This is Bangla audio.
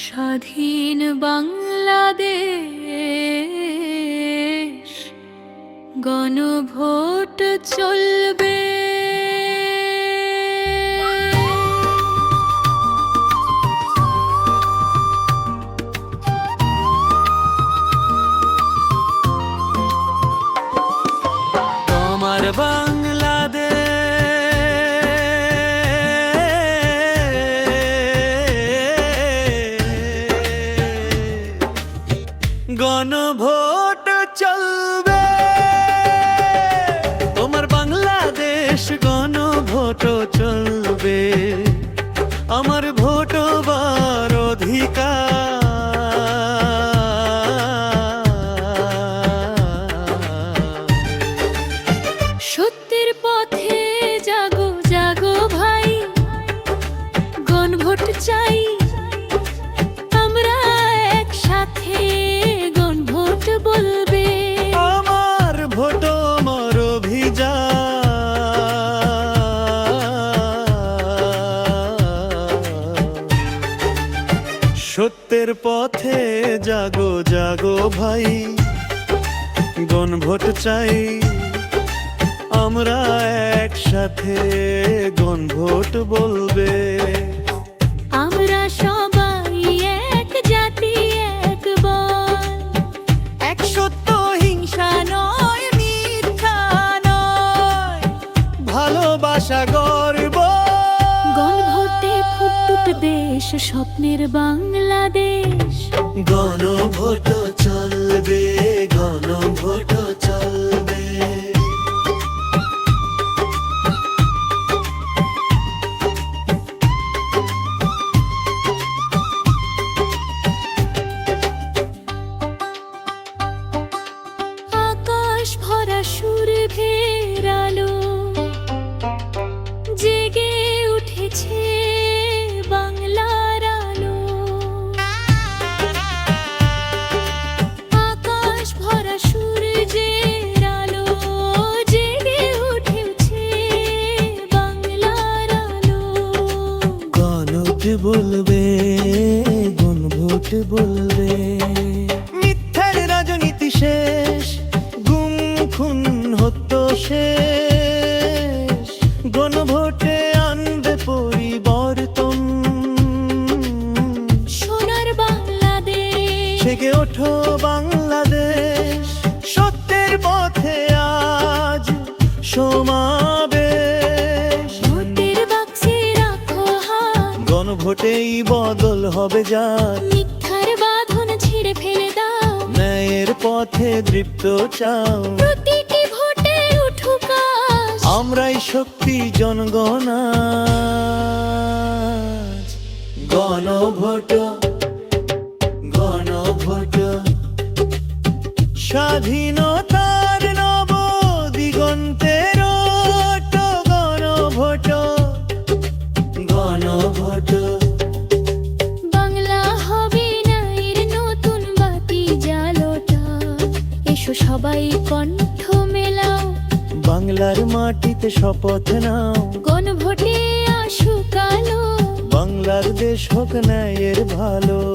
স্বাধীন বাংলাদেশ গণভোট চলবে। গণভোট চলবে। তোমার বাংলাদেশ গণভোট চলবে। আমার ভোট বার অধিকার। সত্যের পথে জাগো জাগো ভাই। গণভোট চাই। সত্যের পথে জাগো জাগো ভাই। গণভোট চাই আমরা একসাথে গণভোট বলবে। আমরা সবাই এক জাতি এক বল। এক সত্য হিংসা নয় মিথ্যা নয়। ভালোবাসা গর্ব। ফুটুট দেশ স্বপ্নের বাংলাদেশ। গণভোট চলবে গণভোট গণভোট বলবে গণভোট বলবে। গণভোটেই বদল হবে যার। মিথ্যার বাঁধন ছিঁড়ে ফেলে দাও। ন্যায়ের পথে দৃপ্ত চাও। প্রতিটি ভোটে উঠুক আমরাই শক্তি জনগণ। গণভোট গণভোট স্বাধীনতার সবাই কণ্ঠ মেলাও। বাংলার মাটিতে শপথ নাও। গণভোটে আসুক আলো। বাংলার দেশ হোক ন্যায়ের ভালো।